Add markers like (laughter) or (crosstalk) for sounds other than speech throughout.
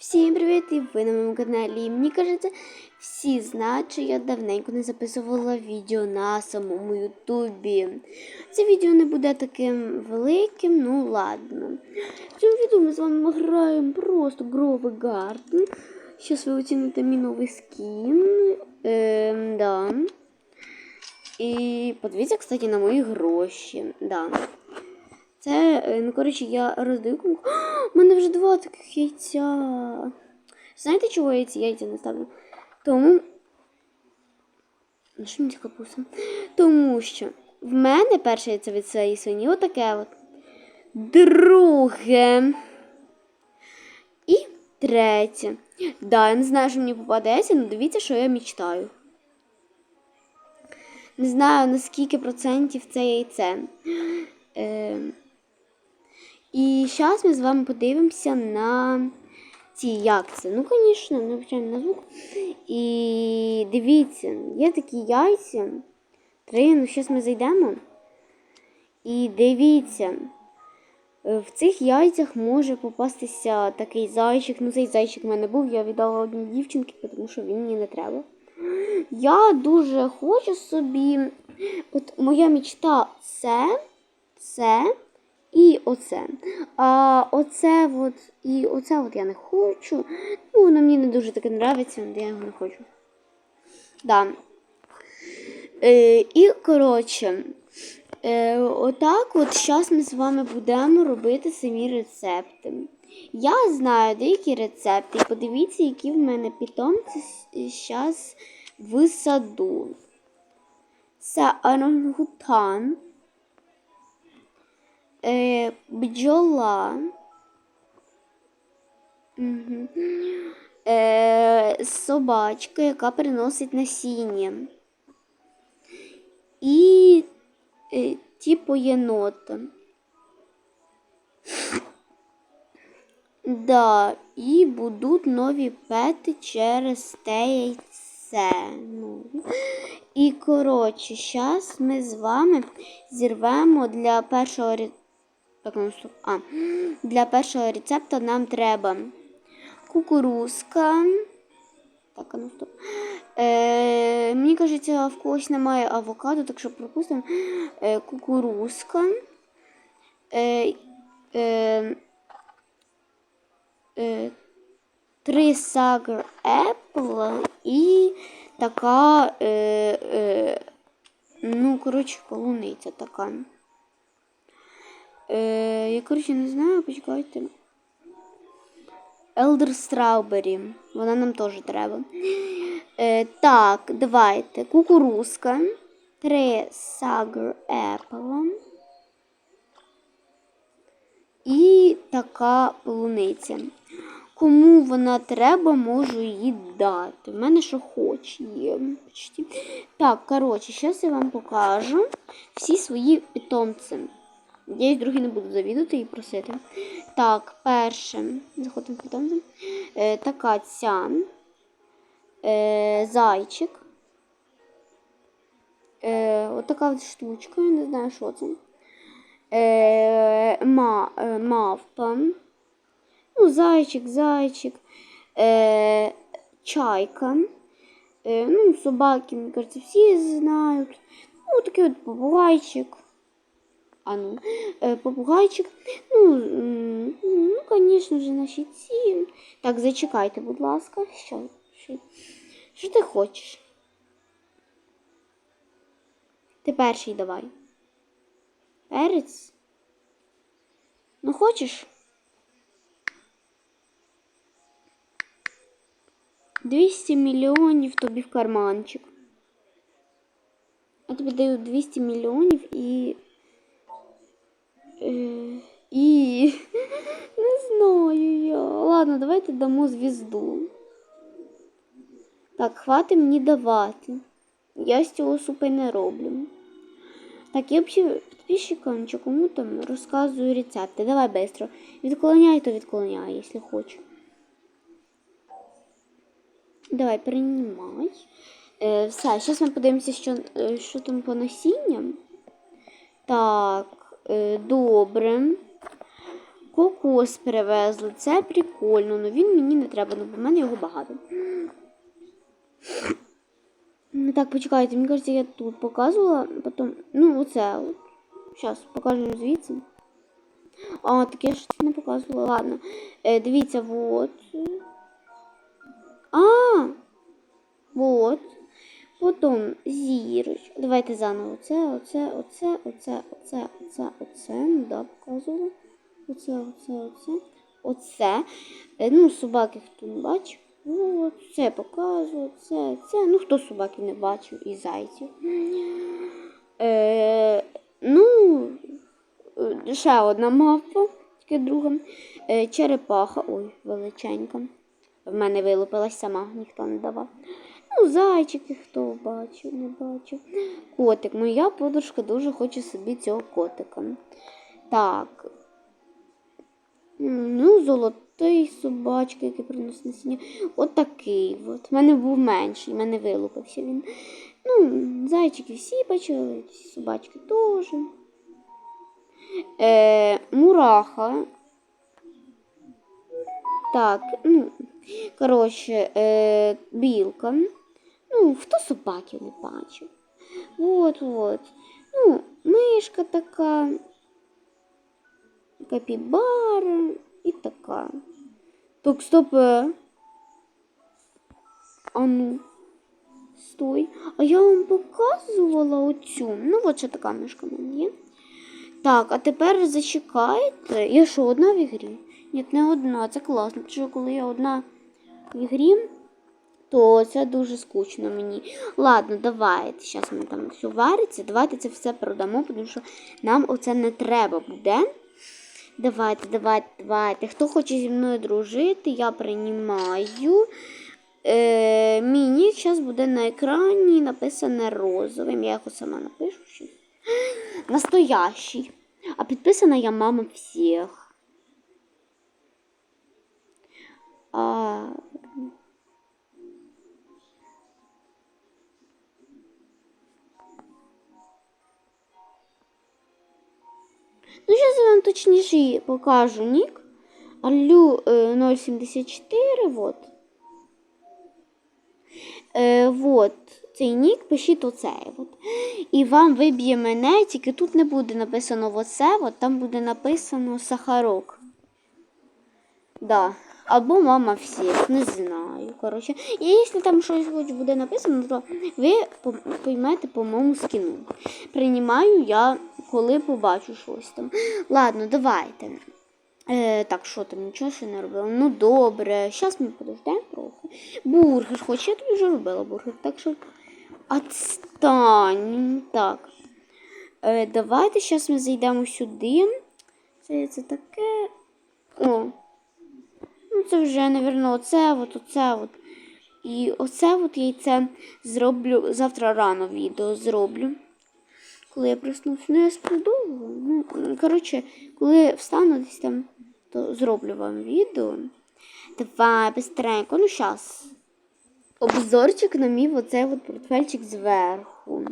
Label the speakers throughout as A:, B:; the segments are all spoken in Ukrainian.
A: Всім привіт! І ви на моєму каналі. І Мені кажеться, всі знають, що я давненько не записувала відео на самому Ютубі. Це відео не буде таким великим, ну ладно. В цьому відео ми з вами граємо просто Гровий Гарден. Зараз ви оціните мій новий скін. Ем, да. І подивіться, кстати, на мої гроші. Да. Це, е, ну, коротше, я роздаю кому. (gasps) У мене вже два таких яйця. Знаєте, чого я ці яйця не ставлю? Тому. На що мені капуста? Тому що в мене перше яйце від цієї свині отаке от. Друге. І третє. Да, я не знаю, що мені попадеться, але дивіться, що я мечтаю. Не знаю, на скільки процентів це яйце. Е, і зараз ми з вами подивимося на ці як це. Ну, звісно, не вчаємо на звук. І дивіться, є такі яйця. Три, ну зараз ми зайдемо. І дивіться, в цих яйцях може попастися такий зайчик. Ну, цей зайчик в мене був, я віддала одній дівчинці, тому що він мені не треба. Я дуже хочу собі. От моя мечта це, це і оце. А оце от і оце от я не хочу. Ну, воно мені не дуже таке подобається, я його не хочу. Да. Е, і, коротше, е, отак от зараз ми з вами будемо робити самі рецепти. Я знаю деякі рецепти. Подивіться, які в мене питомці зараз в саду. Це орангутан, е, бджола, Мгм. е, собачка, яка приносить насіння. І е, типу єнота. Да, і будуть нові пети через те яйце. Ну. І коротше, зараз ми з вами зірвемо для першого ре- ну. А, для першого рецепту нам треба кукурузка. Так, ну стоп. Е, мені кажеться, в когось немає авокадо, так що пропустимо. Е, кукурузка. Е, е, е, три сагр apple і така, е, е, ну, коротше, полуниця така. Е, я, коротше, не знаю, почекайте. Elder Strawberry. Вона нам теж треба. Е, так, давайте. Кукурузка. Три сагр apple. І така полуниця. Кому вона треба, можу її дати. В мене що хоч є. Так, коротше, зараз я вам покажу всі свої питомці. Я другий не буду завідувати і просити. Так, перше. Заходимо питомцем. Е, така ця. Е, зайчик. Е, отака от штучка, я не знаю, що це. Е, ма, е, мавпа. Ну, зайчик, зайчик. Е, чайка. Е, ну, собаки, мені кажется, всі знають. Ну, такий от попугайчик. А ну, е, попугайчик. Ну, ну, звісно ж, наші ці. Так, зачекайте, будь ласка. Що, що, що ти хочеш? Ти перший давай. Перець? Ну, хочеш? 200 мільйонів тобі в карманчик. Я тобі даю 200 мільйонів і. І. (laughs) Не знаю я. Ладно, давайте дамо звізду. Так, хватить мені давати. Я з цього супи не роблю. Так, я взагалі підписчикам чи кому там розказую рецепти. Давай быстро. Відклоняй, то відклоняй, якщо хочеш. Давай, приймай. Е, все, зараз ми подивимося, що, е, що там по насінням. Так, добре. кокос привезли. Це прикольно, але він мені не треба, бо в мене його багато. Ну, Так, почекайте, мені кажется, я тут показувала, потім. Ну, оце. От. Зараз покажу звідси. А, так я ж не показувала. Ладно. Е, дивіться, вот. А! Вот. Потім зірочка. Давайте заново. Оце, оце, оце, оце, оце, оце, оце. Ну, да, показувала. Оце, оце, оце. Оце. Е, ну, собаки хто не бачив. От, це показую, це, це. Ну, хто собаків не бачив і зайців. Е, ну, е, ще одна мавпа, тільки друга. Черепаха. Ой, величенька. В мене вилупилась сама, ніхто не давав. Ну, зайчики, хто бачив, не бачив. Котик. Моя подружка дуже хоче собі цього котика. Так. Ну, золотий собачка, який приносить насіння. От такий от. У мене був менший, в мене вилупився він. Ну, зайчики всі бачили, собачки теж. Е, мураха. Так, ну, коротше, е, білка. Ну, хто собаків не бачив? Вот. Ну, мишка така, капібара і така. Так, стоп. е. А ну. Стой. А я вам показувала оцю. Ну, от ще така мишка в мене є. Так, а тепер зачекайте. Я що, одна в ігрі? Ні, не одна, це класно. Тому що коли я одна в ігрі, то це дуже скучно мені. Ладно, давайте. Зараз ми там все вариться. Давайте це все продамо, тому що нам оце не треба буде. Давайте, давайте, давайте. Хто хоче зі мною дружити, я приймаю. Е, мій нік зараз буде на екрані написане розовим. Я його сама напишу. Настоящий. А підписана я мама всіх. А... Ну, зараз я вам точніше покажу нік. Аллю е, 074, вот. Е, вот, цей нік, пишіть оцей. От. І вам виб'є мене, тільки тут не буде написано оце, от, там буде написано Сахарок. Да. Або мама всіх, не знаю. Коротше. І якщо там щось хоч буде написано, то ви поймете по моєму скіну. Приймаю я, коли побачу щось там. Ладно, давайте. Е, так, що там, нічого ще не робила. Ну добре, зараз ми подождемо трохи. Бургер, хоч я тобі вже робила бургер, так що отстань. Так. Е, давайте зараз ми зайдемо сюди. Це, це таке. О. Ну, це вже, напевно, оце, от, оце, от. І оце от яйце зроблю завтра рано відео зроблю. Коли я проснувся. ну я сплю. Ну, коротше, коли встану десь там, то зроблю вам відео. Давай, быстренько, ну щас. Обзорчик на мій оцей от портфельчик зверху.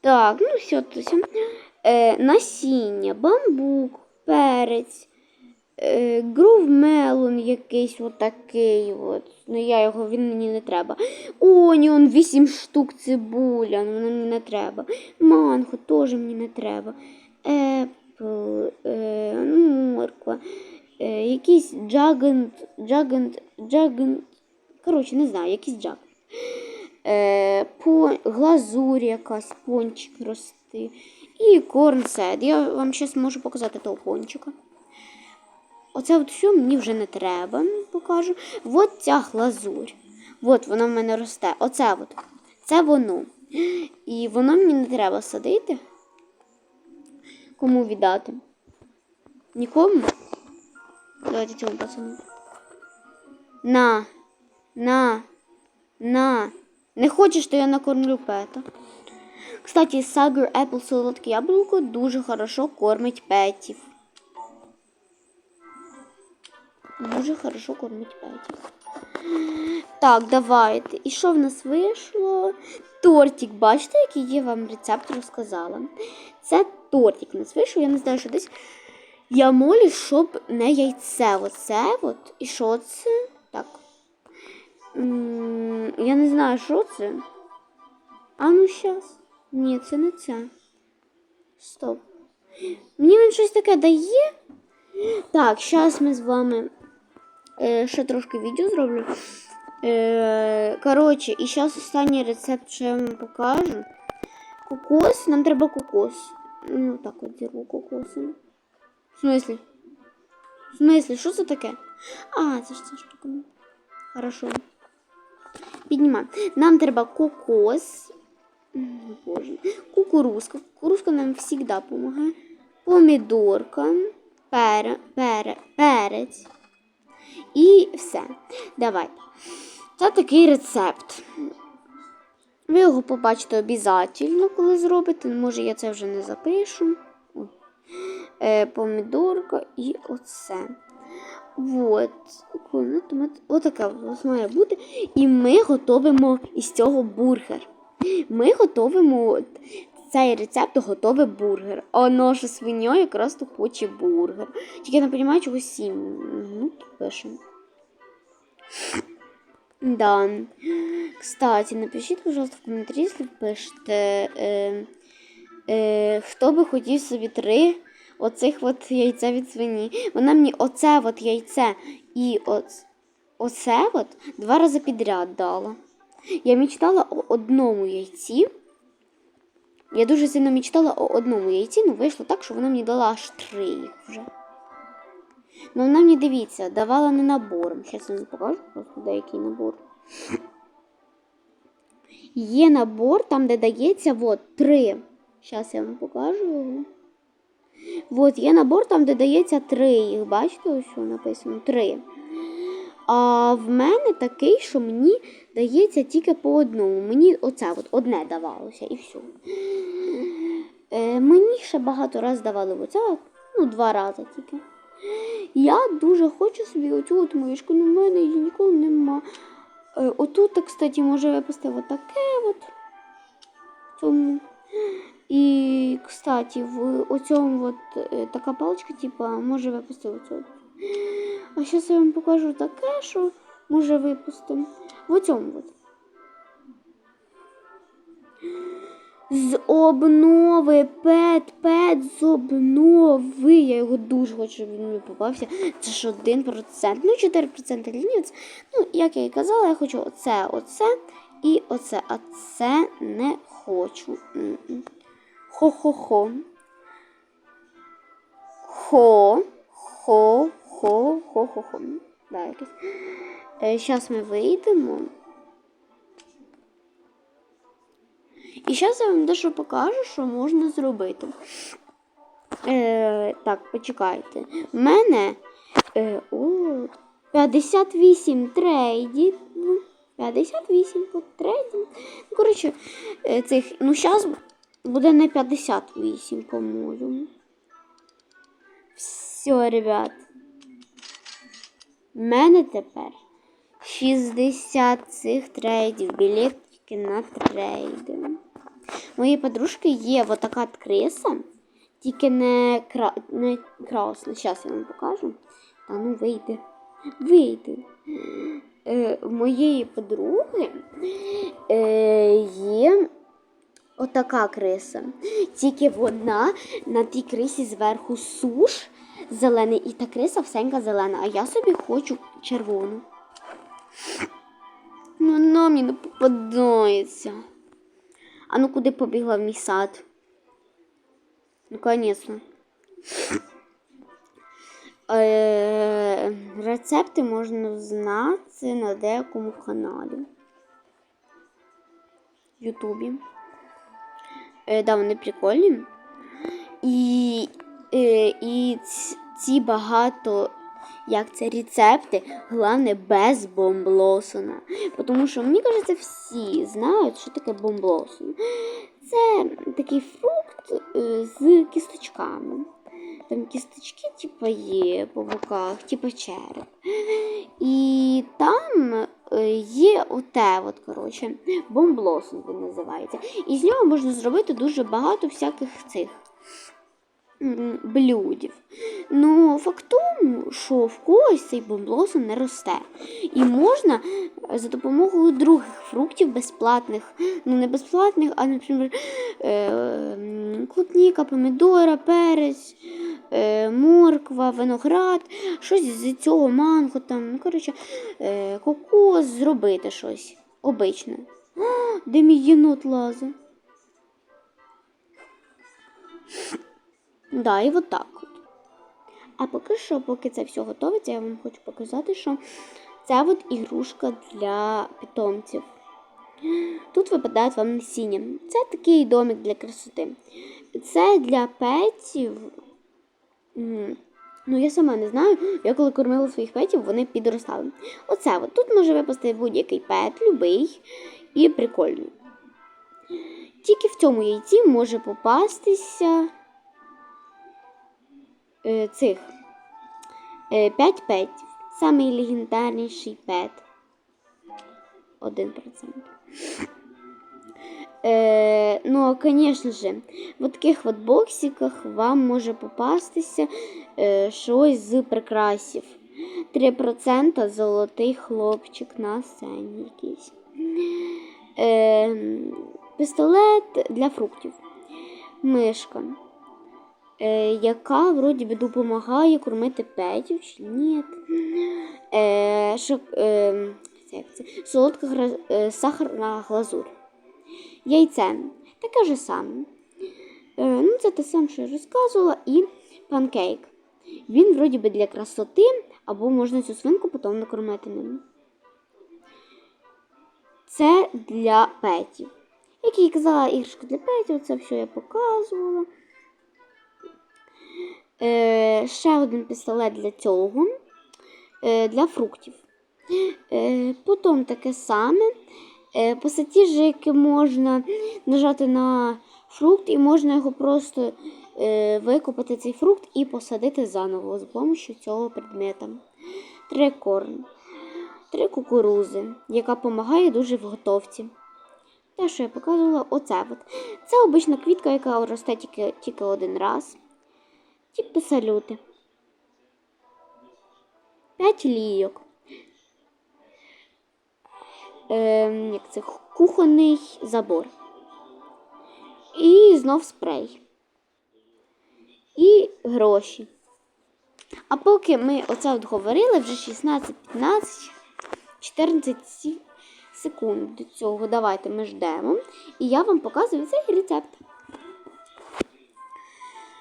A: Так, ну все, то все. Е, насіння, бамбук, перець, е, грув мелон якийсь отакий. От. Ну я його, він мені не треба. Оніон, 8 штук цибуля, ну мені не треба. Манго теж мені не треба. Епл, е, ну, морква. Е, якийсь джагент, джагент, джагент. Коротше, не знаю, якийсь джагент. Е, по, глазурь якась, пончик рости. І корнсет. Я вам зараз можу показати того пончика. Оце от все мені вже не треба, покажу. От ця глазурь. От вона в мене росте. Оце от. Це воно. І воно мені не треба садити. Кому віддати? Нікому? Давайте цьому пацану. На. На. На. Не хочеш, то я накормлю пета. Кстати, Sugar Apple солодке яблуко дуже хорошо кормить петів. Дуже хорошо кормить петів. Так, давайте. І що в нас вийшло? Тортик, бачите, який я вам рецепт розказала. Це тортик у нас вийшов. Я не знаю, що десь Я молюсь, щоб не яйце. Оце от. І що це? Так. Я не знаю, що це. А ну щас. Ні, це не це. Стоп. Мені він щось таке дає. Так, зараз ми з вами ще трошки відео зроблю. Е, коротше, і зараз останній рецепт, що я вам покажу. Кокос, нам треба кокос. Ну, так от зірву кокосом. В смислі? В смислі, що це таке? А, це ж ця штука. Хорошо. Піднімаємо. Нам треба кокос. Боже. Кукурузка. Кукурузка нам завжди допомагає. Помідорка. Пере, пере, перець. І все. Давайте. Це такий рецепт. Ви його побачите обов'язково, коли зробите. Може, я це вже не запишу. Е, помідорка і оце. Томат. Отаке у має бути. І ми готуємо із цього бургер. Ми готуємо от цей рецепт готовий бургер. А наша свиня якраз то хоче бургер. Тільки я не розумію, чого сім. Ну, тут пишемо. Да. Кстати, напишіть, пожалуйста, в коментарі, якщо пишете, е, е, хто би хотів собі три оцих от яйця від свині. Вона мені оце от яйце і от, оце от два рази підряд дала. Я мечтала о одному яйці. Я дуже сильно мечтала о одному яйці, але вийшло так, що вона мені дала аж три їх вже. Ну, вона мені дивіться, давала не набором. Зараз я вам покажу просто деякий набор. Є набор, там, де дається от, три. Зараз я вам покажу його. От, є набор, там, де дається три їх. Бачите, ось що написано? Три. А в мене такий, що мені дається тільки по одному. Мені оце от одне давалося і все. Е, мені ще багато разів давали оце, ну, два рази тільки. Я дуже хочу собі оцю от мишку, але в мене її ніколи нема. Е, отут, кстати, може випасти отаке от. в Цьому. І, кстати, в оцьому от е, така паличка, типа, може випасти оцю. А зараз я вам покажу таке, що може випустити. В оцьому от. З обнови, пет, пет, з обнови. Я його дуже хочу, щоб він мені попався. Це ж 1%. Ну, 4% лінівець. Ну, як я і казала, я хочу оце, оце і оце. А це не хочу. Хо-хо-хо. Хо. Хо. Хо. Хо-хо-хо. Да, якось. Е, Зараз ми вийдемо. І зараз я вам дещо покажу, що можна зробити. Е, так, почекайте. У мене е, о, 58 трейдів. Ну, 58 от трейдів. Ну, коротше, е, цих, ну, зараз буде не 58, по-моєму. Все, ребят. У мене тепер 60 цих трейдів, білетики на трейди. Моєї подружки є вот така криса, тільки не, кра... не красна. Зараз я вам покажу. Та ну вийде. Вийде. Е, моєї подруги е, є отака криса. Тільки вона на тій крисі зверху суш зелений, і та криса всенька зелена, а я собі хочу червону. Ну, вона мені не попадається. А ну куди побігла в мій сад? Ну, конечно. Е, рецепти можна знати на деякому каналі. Ютубі. Е, да, вони прикольні. І, е, і ці багато, як це рецепти, головне без бомблосона. Тому що мені кажеться, всі знають, що таке бомблосон. Це такий фрукт е, з кісточками. Там кісточки, типу, є по боках, типу череп. І там е, є оте, от, коротше, бомблосон він називається. І з нього можна зробити дуже багато всяких цих блюдів. Ну, факт тому, що в когось цей бомблосом не росте. І можна е, за допомогою других фруктів безплатних, ну не безплатних, а, наприклад, е, клубніка, помідора, перець, е, морква, виноград, щось з цього манго, там, ну, коротше, кокос, зробити щось обичне. О, де мій єнот лазить? Да, і от так от. А поки що, поки це все готовиться, я вам хочу показати, що це от ігрушка для питомців. Тут випадають вам насіння. Це такий домик для красоти. Це для петів. Ну, я сама не знаю. Я коли кормила своїх петів, вони підростали. Оце от. Тут може випасти будь-який пет, любий і прикольний. Тільки в цьому яйці може попастися цих е, 5 петів. Самий легендарніший пет. 1%. Е, ну, звісно ж, в таких от боксиках вам може попастися е, щось з прикрасів. 3% золотий хлопчик на сцені якийсь. Е, пістолет для фруктів. Мишка, е, яка вроді би допомагає кормити петів чи ні. Е, шок, е? Солодка гра, е, сахарна глазурь. Яйце таке ж саме. Е, ну, це те саме, що я розказувала, і панкейк. Він вроді би для красоти, або можна цю свинку потім накормити ним. Це для петів. Як я казала, іграшка для петів, це все я показувала. Е, ще один пістолет для цього, е, для фруктів. Е, потім таке саме. Е, пасатіжики можна нажати на фрукт і можна його просто викопати цей фрукт і посадити заново з допомогою цього предмета. Три корм, три кукурузи, яка допомагає дуже в готовці. Те, що я показувала, оце от. Це обична квітка, яка росте тільки, тільки один раз. Типу салюти. П'ять лійок. Ем, як це, кухонний забор. І знов спрей. І гроші. А поки ми оце от говорили, вже 16, 15, 14 секунд до цього. Давайте ми ждемо. І я вам показую цей рецепт.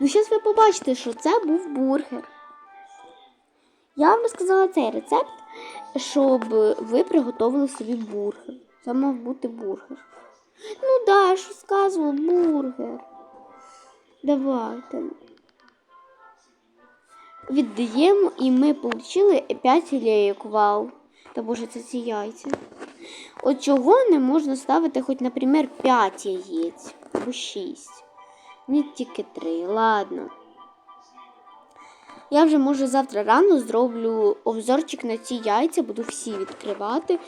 A: Ну, зараз ви побачите, що це був бургер. Я вам розказала цей рецепт, щоб ви приготували собі бургер. Це мав бути бургер. Ну да, я ж бургер. Давайте. Віддаємо і ми отримали 5 лейок. Вау. Та боже, це ці яйця. От чого не можна ставити хоч, наприклад, 5 яєць або 6. Не тільки три. Ладно. Я вже може завтра рано зроблю обзорчик на ці яйця, буду всі відкривати.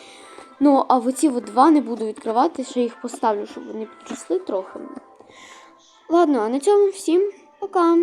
A: Ну, а оці от два не буду відкривати, ще їх поставлю, щоб вони підросли трохи. Ладно, а на цьому всім пока.